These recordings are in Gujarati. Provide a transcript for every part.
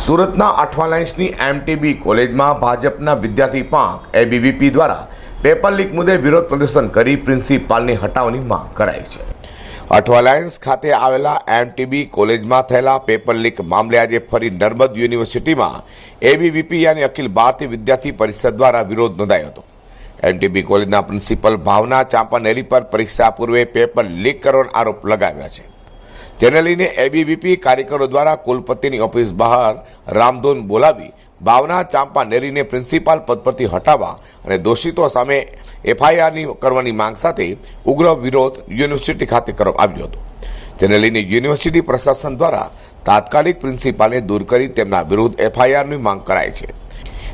સુરતના અઠવા લાઇન્સની એમટીબી કોલેજમાં ભાજપના વિદ્યાર્થી પાંખ એબીવીપી દ્વારા પેપર લીક મુદ્દે વિરોધ પ્રદર્શન કરી પ્રિન્સિપાલની હટાવવાની માંગ કરાઈ છે. અઠવા લાયન્સ ખાતે આવેલા એમટીબી કોલેજમાં થયેલા પેપર લીક મામલે આજે ફરી નર્મદ યુનિવર્સિટીમાં એબીવીપી યાની અખિલ ભારતીય વિદ્યાર્થી પરિષદ દ્વારા વિરોધ નોંધાયો હતો. એમટીબી કોલેજના પ્રિન્સિપલ ભાવના ચાંપાનેરી પર પરીક્ષા પૂર્વે પેપર લીક કરવાનો આરોપ લગાવ્યા છે. જેને લઈને એબીવીપી કાર્યકરો દ્વારા કુલપતિની ઓફિસ બહાર રામધૂન બોલાવી ભાવના ચાંપાનેરીને પ્રિન્સિપાલ પદ પરથી હટાવવા અને દોષિતો સામે એફઆઈઆરની કરવાની માંગ સાથે ઉગ્ર વિરોધ યુનિવર્સિટી ખાતે કરવામાં આવ્યો હતો. જેને લઈને યુનિવર્સિટી પ્રશાસન દ્વારા તાત્કાલિક પ્રિન્સિપાલને દૂર કરી તેમના વિરુદ્ધ એફઆઈઆરની માંગ કરાઈ છે.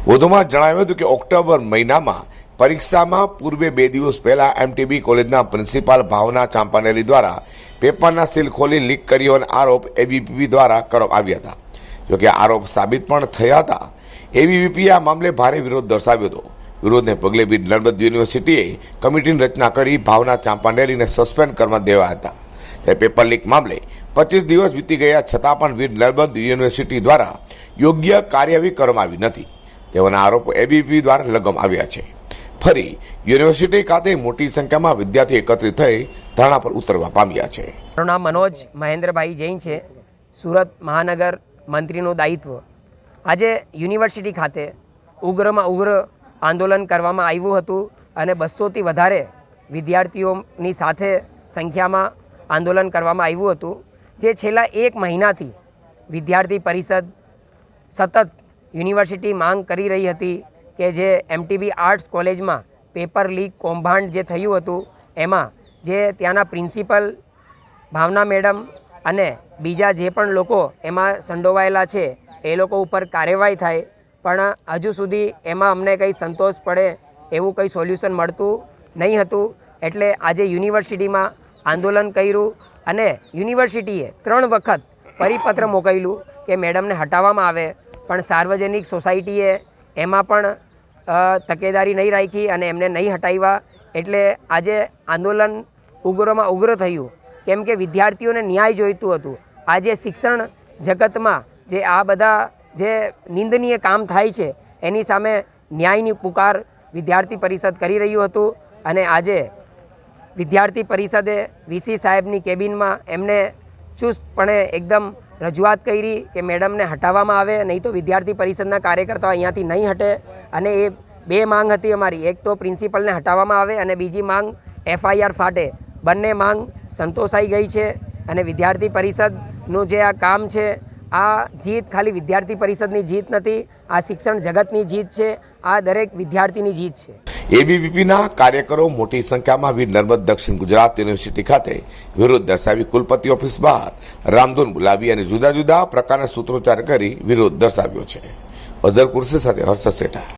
વધુમાં જણાવ્યું હતું કે ઓક્ટોબર મહિનામાં પરીક્ષામાં પૂર્વે બે દિવસ પહેલા એમટીબી કોલેજના પ્રિન્સિપાલ ભાવના ચાંપાનેલી દ્વારા પેપરના સીલ ખોલી લીક કર્યોના આરોપ એબીપીપી દ્વારા કરવામાં આવ્યા હતા. જોકે આરોપ સાબિત પણ થયા હતા. એબીવીપીએ આ મામલે ભારે વિરોધ દર્શાવ્યો હતો. વિરોધને પગલે બી નર્મદ યુનિવર્સિટીએ કમિટીની રચના કરી ભાવના ચાંપાનેલીને સસ્પેન્ડ કરવા દેવા હતા. ત્યારે પેપર લીક મામલે પચીસ દિવસ વીતી ગયા છતાં પણ વીર નર્મદ યુનિવર્સિટી દ્વારા યોગ્ય કાર્યવાહી કરવામાં આવી નથી. તેઓના આરોપો એબીપી દ્વારા લગમ આવ્યા છે. ફરી યુનિવર્સિટી ખાતે મોટી સંખ્યામાં વિદ્યાર્થીઓ એકત્રિત થઈ ધરણા પર ઉતરવા પામ્યા છે. મારું નામ મનોજ મહેન્દ્રભાઈ જૈન છે. સુરત મહાનગર મંત્રીનું દાયિત્વ. આજે યુનિવર્સિટી ખાતે ઉગ્રમાં ઉગ્ર આંદોલન કરવામાં આવ્યું હતું અને બસોથી વધારે વિદ્યાર્થીઓની સાથે સંખ્યામાં આંદોલન કરવામાં આવ્યું હતું. જે છેલ્લા એક મહિનાથી વિદ્યાર્થી પરિષદ સતત યુનિવર્સિટી માંગ કરી રહી હતી. કે જે એમટીબી આર્ટ્સ કોલેજમાં પેપર લીક કૌભાંડ જે થયું હતું, એમાં જે ત્યાંના પ્રિન્સિપલ ભાવના મેડમ અને બીજા જે પણ લોકો એમાં સંડોવાયેલા છે, એ લોકો ઉપર કાર્યવાહી થાય. પણ હજુ સુધી એમાં અમને કંઈ સંતોષ પડે એવું કંઈ સોલ્યુશન મળતું નહીં હતું. એટલે આજે યુનિવર્સિટીમાં આંદોલન કર્યું અને યુનિવર્સિટીએ ત્રણ વખત પરિપત્ર મોકલ્યું કે મેડમને હટાવવામાં આવે. પણ સાર્વજનિક સોસાયટીએ એમાં પણ તકેદારી નહીં રાખી અને એમને નહીં હટાવ્યા એટલે આજે આંદોલન ઉગ્રમાં ઉગ્ર થયું. કેમ કે વિદ્યાર્થીઓને ન્યાય જોઈતું હતું. આજે શિક્ષણ જગતમાં જે આ બધા જે નિંદનીય કામ થાય છે, એની સામે ન્યાયની પુકાર વિદ્યાર્થી પરિષદ કરી રહ્યું હતું અને આજે વિદ્યાર્થી પરિષદે વીસી સાહેબની કેબિનમાં એમને ચુસ્તપણે એકદમ રજૂઆત કરી કે મેડમને હટાવવામાં આવે, નહીં તો વિદ્યાર્થી પરિષદના કાર્યકર્તાઓ અહીંયાથી નહીં હટે. અને એ બે માંગ હતી અમારી. એક તો પ્રિન્સિપલને હટાવવામાં આવે અને બીજી માંગ એફઆઈઆર ફાટે. બંને માંગ સંતોષાઈ ગઈ છે અને વિદ્યાર્થી પરિષદનું જે આ કામ છે, આ જીત ખાલી વિદ્યાર્થી પરિષદની જીત નથી, આ શિક્ષણ જગતની જીત છે, આ દરેક વિદ્યાર્થીની જીત છે. એબીવીપીના કાર્યકરો મોટી સંખ્યામાં વીર નર્મદ દક્ષિણ ગુજરાત યુનિવર્સિટી ખાતે વિરોધ દર્શાવી કુલપતિ ઓફિસ બહાર રામધૂન બોલાવી અને જુદા જુદા પ્રકારના સૂત્રોચ્ચાર કરી વિરોધ દર્શાવ્યો છે. અઝર કુર્સી સાથે હર્ષદ શેઠા.